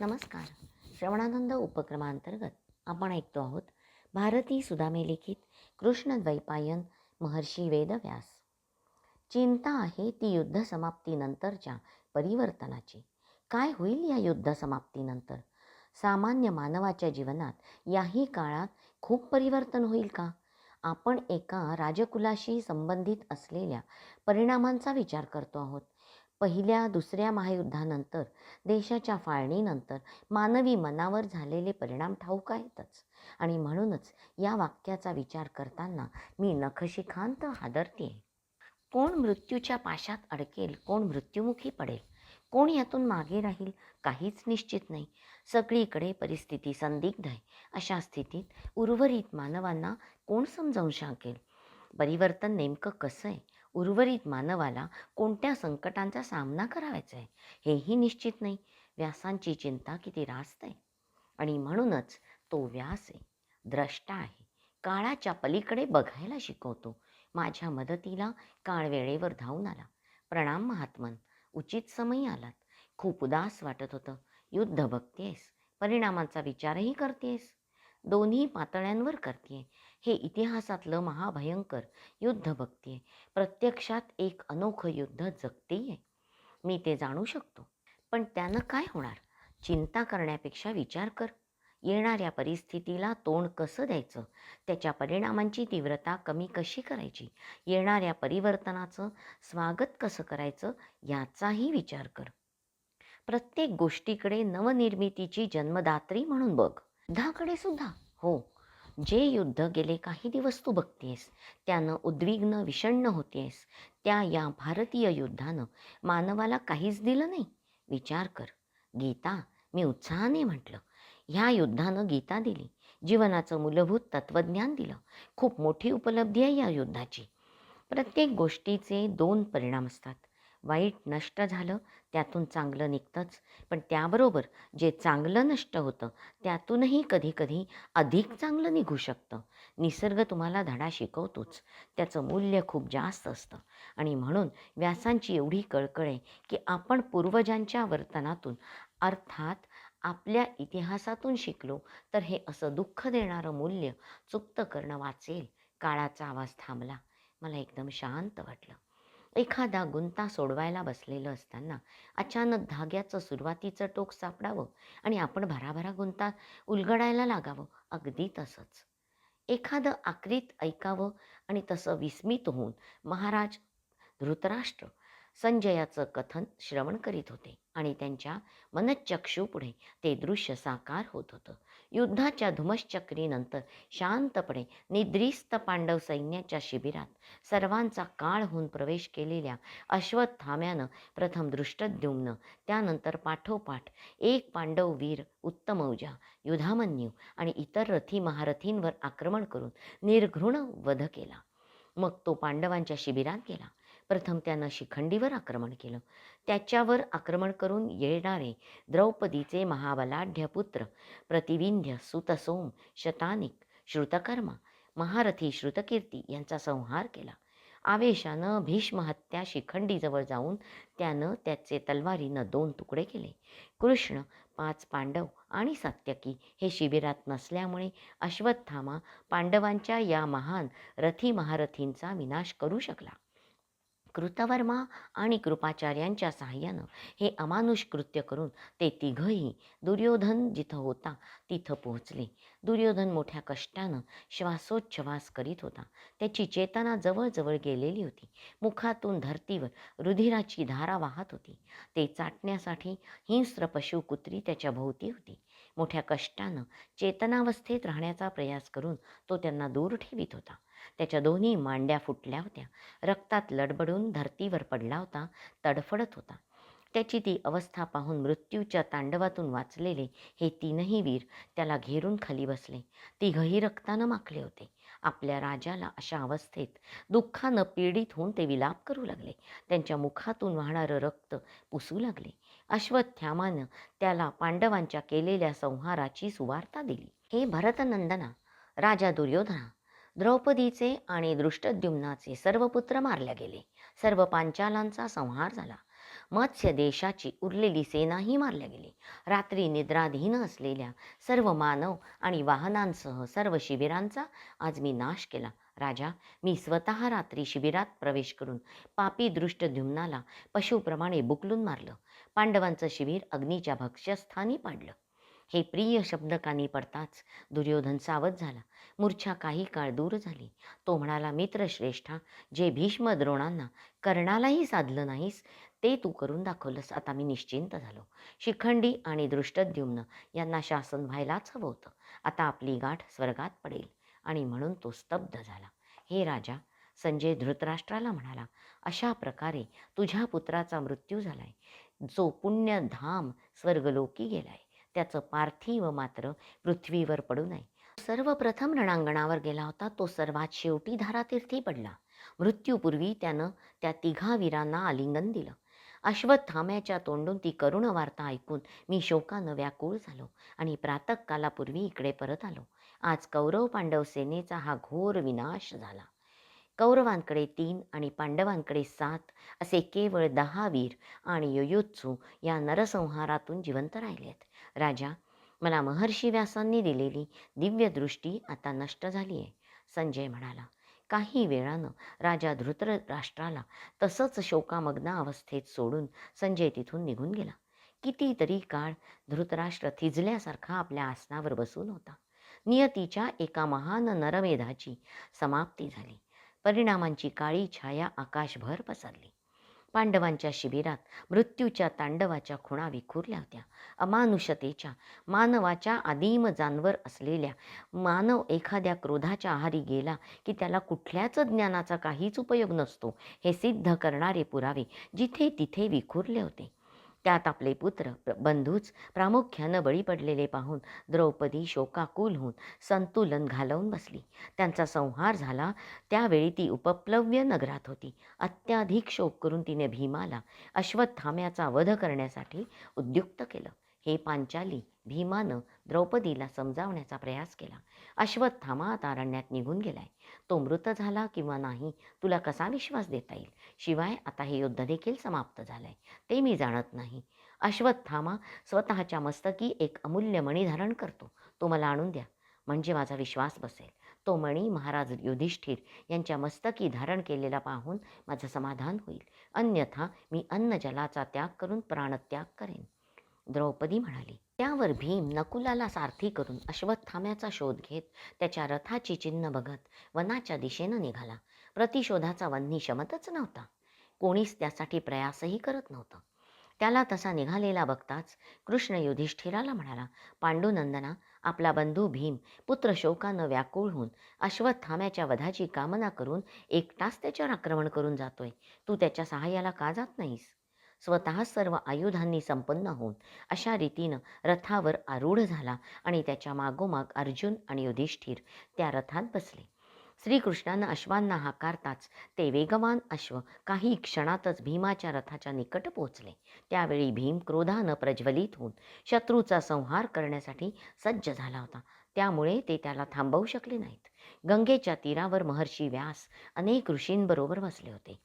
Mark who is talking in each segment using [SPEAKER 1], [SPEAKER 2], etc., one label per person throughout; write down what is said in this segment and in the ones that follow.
[SPEAKER 1] नमस्कार. श्रवणानंद उपक्रमांतर्गत आपण ऐकतो आहोत भारती सुदामे लिखित कृष्णद्वैपायन महर्षी वेदव्यास. चिंता आहे ती युद्ध समाप्तीनंतरच्या परिवर्तनाची. काय होईल या युद्ध समाप्तीनंतर? सामान्य मानवाच्या जीवनात याही काळात खूप परिवर्तन होईल का? आपण एका राजकुलाशी संबंधित असलेल्या परिणामांचा विचार करतो आहोत. पहिल्या दुसऱ्या महायुद्धानंतर देशाच्या फाळणीनंतर मानवी मनावर झालेले परिणाम ठाऊक आहेतच. आणि म्हणूनच या वाक्याचा विचार करताना मी नखशिखांत हादरते कोण मृत्यूच्या पाशात अडकेल? कोण मृत्युमुखी पडेल? कोण यातून मागे राहील? काहीच निश्चित नाही. सगळीकडे परिस्थिती संदिग्ध आहे. अशा स्थितीत उर्वरित मानवांना कोण समजावून सांगेल परिवर्तन नेमकं कसं आहे? उर्वरित मानवाला कोणत्या संकटांचा सामना करावायचा आहे हेही निश्चित नाही. व्यासांची चिंता किती रास्त? आहे आणि म्हणूनच तो व्यास आहे द्रष्टा आहे. काळाच्या पलीकडे बघायला शिकवतो. माझ्या मदतीला काळ वेळेवर धावून आला. प्रणाम महात्मन उचित समयी आलात. खूप उदास वाटत होतं. युद्ध बघतेस. परिणामांचा विचारही करतेस. दोन्ही पातळ्यांवर करते हे इतिहासातलं महाभयंकर युद्ध आहे प्रत्यक्षात एक अनोखं युद्ध जगतेय. मी ते जाणू शकतो. पण त्यानं काय होणार? चिंता करण्यापेक्षा विचार कर. येणाऱ्या परिस्थितीला तोंड कसं द्यायचं? त्याच्या परिणामांची तीव्रता कमी कशी करायची? येणाऱ्या परिवर्तनाचं स्वागत कसं करायचं? याचाही विचार कर. प्रत्येक गोष्टीकडे नवनिर्मितीची जन्मदात्री म्हणून बघ. युद्धाकडे सुद्धा हो जे युद्ध गेले काही दिवस तू बघतेस त्यानं उद्विग्न विषण्ण होतेस त्या या भारतीय युद्धानं मानवाला काहीच दिलं नाही. विचार कर. गीता मी उत्साहाने म्हटलं ह्या युद्धानं गीता दिली जीवनाचं मूलभूत तत्त्वज्ञान दिलं. खूप मोठी उपलब्धी आहे या युद्धाची. प्रत्येक गोष्टीचे दोन परिणाम असतात. वाईट नष्ट झालं त्यातून चांगलं निघतंच. पण त्याबरोबर जे चांगलं नष्ट होतं त्यातूनही कधीकधी अधिक चांगलं निघू शकतं. निसर्ग तुम्हाला धडा शिकवतोच. त्याचं मूल्य खूप जास्त असतं. आणि म्हणून व्यासांची एवढी कळकळ आहे की आपण पूर्वजांच्या वर्तनातून अर्थात आपल्या इतिहासातून शिकलो तर हे असं दुःख देणारं मूल्य चुकतं करणं वाचेल. काळाचा आवाज थांबला. मला एकदम शांत वाटलं. एखादा गुंता सोडवायला बसलेलं असताना अचानक धाग्याचं सुरुवातीचं टोक सापडावं आणि आपण भराभरा गुंता उलगडायला लागावं अगदी तसंच. एखादं आक्रीत ऐकावं आणि तसं विस्मित होऊन महाराज धृतराष्ट्र संजयाचं कथन श्रवण करीत होते आणि त्यांच्या मनच्चक्षूपुढे ते दृश्य साकार होत होतं. युद्धाच्या धुमश्चक्रीनंतर शांतपणे निद्रिस्त पांडव सैन्याच्या शिबिरात सर्वांचा काळ होऊन प्रवेश केलेल्या अश्वत्थाम्यानं प्रथम दृष्टद्युम्न त्यानंतर पाठोपाठ एक पांडव वीर उत्तमौजा युधामन्यू आणि इतर रथी महारथींवर आक्रमण करून निर्घृण वध केला. मग तो पांडवांच्या शिबिरात गेला. प्रथम त्यानं शिखंडीवर आक्रमण केलं. त्याच्यावर आक्रमण करून येणारे द्रौपदीचे महाबलाढ्य पुत्र प्रतिविंध्य सुतसोम शतानिक श्रुतकर्मा महारथी श्रुतकीर्ती यांचा संहार केला. आवेशानं भीष्म हत्या शिखंडीजवळ जाऊन त्यानं त्याचे तलवारीनं दोन तुकडे केले. कृष्ण पाच पांडव आणि सात्यकी हे शिबिरात नसल्यामुळे अश्वत्थामा पांडवांच्या या महान रथी महारथींचा विनाश करू शकला. कृतवर्मा आणि कृपाचार्यांच्या सहाय्यानं हे अमानुष कृत्य करून ते तिघही दुर्योधन जिथं होता तिथं पोहोचले. दुर्योधन मोठ्या कष्टानं श्वासोच्छ्वास करीत होता. त्याची चेतना जवळजवळ गेलेली होती. मुखातून धर्तीवर रुधिराची धारा वाहत होती. ते चाटण्यासाठी हिंस्र पशु कुत्री त्याच्या भोवती होती. मोठ्या कष्टानं चेतनावस्थेत राहण्याचा प्रयास करून तो त्यांना दूर ठेवित होता. त्याच्या दोन्ही मांड्या फुटल्या होत्या. रक्तात लडबडून धर्तीवर पडला होता तडफडत होता. त्याची ती अवस्था पाहून मृत्यूच्या तांडवातून वाचलेले हे तीनही वीर त्याला घेरून खाली बसले. तिघही रक्तानं माखले होते. आपल्या राजाला अशा अवस्थेत दुःखानं पीडित होऊन ते विलाप करू लागले. त्यांच्या मुखातून वाहणारं रक्त पुसू लागले. अश्वत्थामानं त्याला पांडवांच्या केलेल्या संहाराची सुवार्ता दिली. हे भरतनंदना राजा दुर्योधना द्रौपदीचे आणि दृष्टद्युम्नाचे सर्व पुत्र मारले गेले. सर्व पांचालांचा संहार झाला. मत्स्य देशाची उरलेली सेनाही मारल्या गेली. रात्री निद्राधीन असलेल्या सर्व मानव आणि वाहनांसह सर्व शिबिरांचा आज मी नाश केला. राजा मी स्वतः रात्री शिबिरात प्रवेश करून पापी दृष्टद्युम्नाला पशुप्रमाणे बुकलून मारलं. पांडवांचं शिबिर अग्नीच्या भक्ष्यस्थानी पाडलं. हे प्रिय शब्द कानी पडताच दुर्योधन सावध झाला. मूर्छा काही काळ दूर झाली. तो म्हणाला मित्रश्रेष्ठा जे भीष्म द्रोणांना कर्णालाही साधलं नाहीस ते तू करून दाखवलंस. आता मी निश्चिंत झालो. शिखंडी आणि दृष्टद्युम्न यांना शासन व्हायलाच हवं होतं. आता आपली गाठ स्वर्गात पडेल आणि म्हणून तो स्तब्ध झाला. हे राजा संजय धृतराष्ट्राला म्हणाला अशा प्रकारे तुझ्या पुत्राचा मृत्यू झालाय. जो पुण्यधाम स्वर्गलोकी गेलाय. त्याचं पार्थिव मात्र पृथ्वीवर पडू नये. सर्वप्रथम रणांगणावर गेला होता. तो सर्वात शेवटी धारातीर्थी पडला. मृत्यूपूर्वी त्यानं त्या तिघा वीरांना आलिंगन दिलं. अश्वत्थाम्याच्या तोंडून ती करुण वार्ता ऐकून मी शोकानं व्याकुळ झालो आणि प्रातःकालापूर्वी इकडे परत आलो. आज कौरव पांडव सेनेचा हा घोर विनाश झाला. कौरवांकडे तीन आणि पांडवांकडे सात असे केवळ दहा वीर आणि योयोत्सू या नरसंहारातून जिवंत राहिलेत. राजा मला महर्षी व्यासांनी दिलेली दिव्यदृष्टी आता नष्ट झाली आहे संजय म्हणाला. काही वेळानं राजा धृतराष्ट्राला तसंच शोकामग्न अवस्थेत सोडून संजय तिथून निघून गेला. कितीतरी काळ धृतराष्ट्र थिजल्यासारखा आपल्या आसनावर बसून होता. नियतीच्या एका महान नरमेधाची समाप्ती झाली. परिणामांची काळी छाया आकाशभर पसरली. पांडवांच्या शिबिरात मृत्यूच्या तांडवाच्या खुणा विखुरल्या होत्या. अमानुषतेच्या मानवाच्या आदिम जानवर असलेल्या मानव एखाद्या क्रोधाच्या आहारी गेला की त्याला कुठल्याच ज्ञानाचा काहीच उपयोग नसतो हे सिद्ध करणारे पुरावे जिथे तिथे विखुरले होते. त्यात आपले पुत्र प्र- बंधूच प्रामुख्यानं बळी पडलेले पाहून द्रौपदी शोकाकुल होऊन संतुलन घालवून बसली. त्यांचा संहार झाला. त्यावेळी ती उपप्लव्य नगरात होती. अत्याधिक शोक करून तिने भीमाला अश्वत्थाम्याचा वध करण्यासाठी उद्युक्त केलं. हे पांचाली भीमानं द्रौपदीला समजावण्याचा प्रयास केला. अश्वत्थामा आता अरण्यात निघून गेलाय. तो मृत झाला किंवा नाही तुला कसा विश्वास देता येईल? शिवाय आता हे युद्ध देखील समाप्त झालंय. ते मी जाणत नाही. अश्वत्थामा स्वतःच्या मस्तकी एक अमूल्य मणी धारण करतो. तो मला आणून द्या. म्हणजे माझा विश्वास बसेल. तो मणी महाराज युधिष्ठिर यांच्या मस्तकी धारण केलेला पाहून माझं समाधान होईल. अन्यथा मी अन्न जलाचा त्याग करून प्राणत्याग करेन. द्रौपदी म्हणाली त्यावर भीम नकुलाला सारथी करून अश्वत्थाम्याचा शोध घेत त्याच्या रथाची चिन्ह बघत वनाच्या दिशेनं निघाला. प्रतिशोधाचा वन्ही शमतच नव्हता. कोणीच त्यासाठी प्रयासही करत नव्हतं. त्याला तसा निघालेला बघताच कृष्ण युधिष्ठिराला म्हणाला पांडुनंदना आपला बंधू भीम पुत्र शोकानं व्याकुळ होऊन अश्वत्थाम्याच्या वधाची कामना करून एकटाच त्याच्यावर आक्रमण करून जातोय. तू त्याच्या सहाय्याला का जात नाहीस? स्वतः सर्व आयुधांनी संपन्न होऊन अशा रीतीनं रथावर आरूढ झाला आणि त्याच्या मागोमाग अर्जुन आणि युधिष्ठिर त्या रथात बसले. श्रीकृष्णानं अश्वांना हाकारताच ते वेगवान अश्व काही क्षणातच भीमाच्या रथाच्या निकट पोचले त्यावेळी भीम क्रोधानं प्रज्वलित होऊन शत्रूचा संहार करण्यासाठी सज्ज झाला होता. त्यामुळे ते त्याला थांबवू शकले नाहीत. गंगेच्या तीरावर महर्षी व्यास अनेक ऋषींबरोबर बसले होते.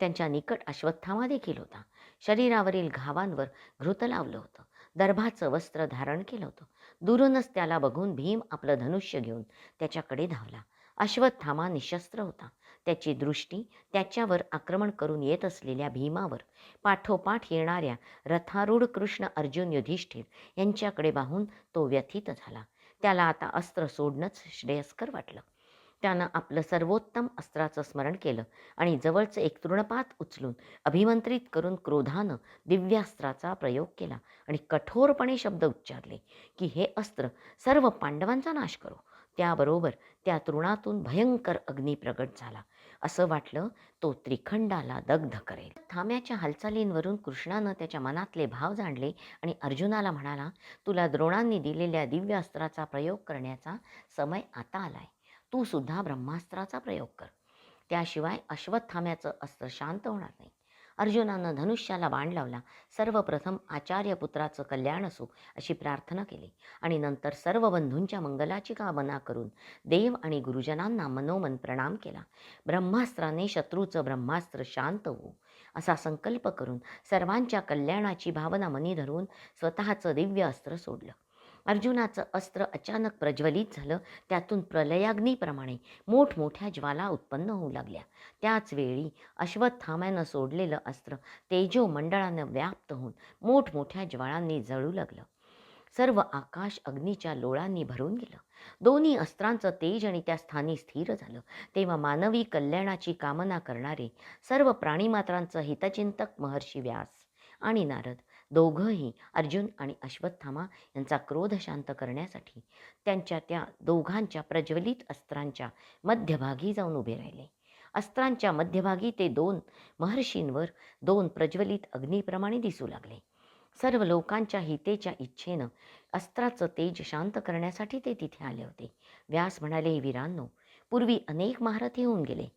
[SPEAKER 1] त्यांच्या निकट अश्वत्थामा देखील होता. शरीरावरील घावांवर घृत लावलं होतं. दर्भाचं वस्त्र धारण केलं होतं. दुरूनच त्याला बघून भीम आपलं धनुष्य घेऊन त्याच्याकडे धावला. अश्वत्थामा निशस्त्र होता. त्याची दृष्टी त्याच्यावर आक्रमण करून येत असलेल्या भीमावर. पाठोपाठ येणाऱ्या रथारूढ कृष्ण अर्जुन युधिष्ठिर यांच्याकडे पाहून तो व्यथित झाला. त्याला आता अस्त्र सोडणंच श्रेयस्कर वाटलं. त्यानं आपलं सर्वोत्तम अस्त्राचं स्मरण केलं आणि जवळचं एक तृणपात उचलून अभिमंत्रित करून क्रोधानं दिव्यास्त्राचा प्रयोग केला आणि कठोरपणे शब्द उच्चारले की हे अस्त्र सर्व पांडवांचा नाश करो. त्याबरोबर त्या तृणातून भयंकर अग्नी प्रगट झाला. असं वाटलं तो त्रिखंडाला दग्ध करेल. थांब्याच्या हालचालींवरून कृष्णानं त्याच्या मनातले भाव जाणले आणि अर्जुनाला म्हणाला तुला द्रोणांनी दिलेल्या दिव्यास्त्राचा प्रयोग करण्याचा समय आता आलाय. तू सुद्धा ब्रह्मास्त्राचा प्रयोग कर. त्याशिवाय अश्वत्थाम्याचं अस्त्र शांत होणार नाही. अर्जुनानं धनुष्याला बाण लावला. सर्वप्रथम आचार्यपुत्राचं कल्याण असो अशी प्रार्थना केली आणि नंतर सर्व बंधूंच्या मंगलाची कामना करून देव आणि गुरुजनांना मनोमन प्रणाम केला. ब्रह्मास्त्राने शत्रूचं ब्रह्मास्त्र शांत होऊ असा संकल्प करून सर्वांच्या कल्याणाची भावना मनी धरून स्वतःचं दिव्य अस्त्र सोडलं. अर्जुनाचं अस्त्र अचानक प्रज्वलित झालं. त्यातून प्रलयाग्नीप्रमाणे मोठमोठ्या ज्वाला उत्पन्न होऊ लागल्या. त्याच वेळी अश्वत्थाम्यानं सोडलेलं अस्त्र तेजो मंडळानं व्याप्त होऊन मोठमोठ्या ज्वाळांनी जळू लागलं. सर्व आकाश अग्नीच्या लोळांनी भरून गेलं. दोन्ही अस्त्रांचं तेज आणि त्या स्थानी स्थिर झालं. तेव्हा मानवी कल्याणाची कामना करणारे सर्व प्राणीमात्रांचं हितचिंतक महर्षी व्यास आणि नारद दोघंही अर्जुन आणि अश्वत्थामा यांचा क्रोध शांत करण्यासाठी त्यांच्या त्या दोघांच्या प्रज्वलित अस्त्रांच्या मध्यभागी जाऊन उभे राहिले. अस्त्रांच्या मध्यभागी ते दोन महर्षींवर दोन प्रज्वलित अग्नीप्रमाणे दिसू लागले. सर्व लोकांच्या हितेच्या इच्छेनं अस्त्राचं तेज शांत करण्यासाठी ते तिथे आले होते. व्यास म्हणाले वीरांनो पूर्वी अनेक महारथी होऊन गेले.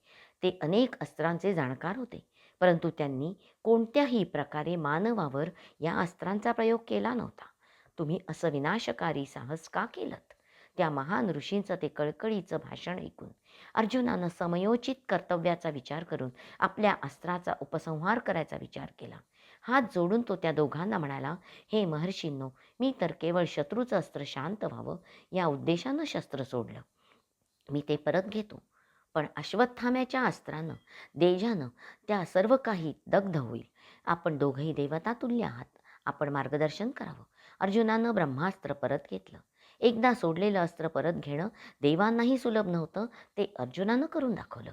[SPEAKER 1] ते अनेक अस्त्रांचे जाणकार होते. परंतु त्यांनी कोणत्याही प्रकारे मानवावर या अस्त्रांचा प्रयोग केला नव्हता. तुम्ही असं विनाशकारी साहस का केलं त्या महान ऋषींचं ते कळकळीचं भाषण ऐकून अर्जुनानं समयोचित कर्तव्याचा विचार करून आपल्या अस्त्राचा उपसंहार करायचा विचार केला. हात जोडून तो त्या दोघांना म्हणाला हे महर्षींनो मी तर केवळ शत्रूचं अस्त्र शांत व्हावं या उद्देशानं शस्त्र सोडलं. मी ते परत घेतो. पण अश्वत्थाम्याच्या अस्त्रानं देजानं त्या सर्व काही दग्ध होईल. आपण दोघंही देवता तुल्य आहात. आपण मार्गदर्शन करावं. अर्जुनानं ब्रह्मास्त्र परत घेतलं. एकदा सोडलेलं अस्त्र परत घेणं देवांनाही सुलभ नव्हतं ते अर्जुनानं करून दाखवलं.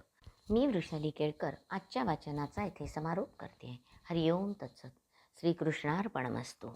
[SPEAKER 1] मी वृषाली केळकर आजच्या वाचनाचा इथे समारोप करते. हरिओम तत्सत. श्रीकृष्णार्पणमस्तू.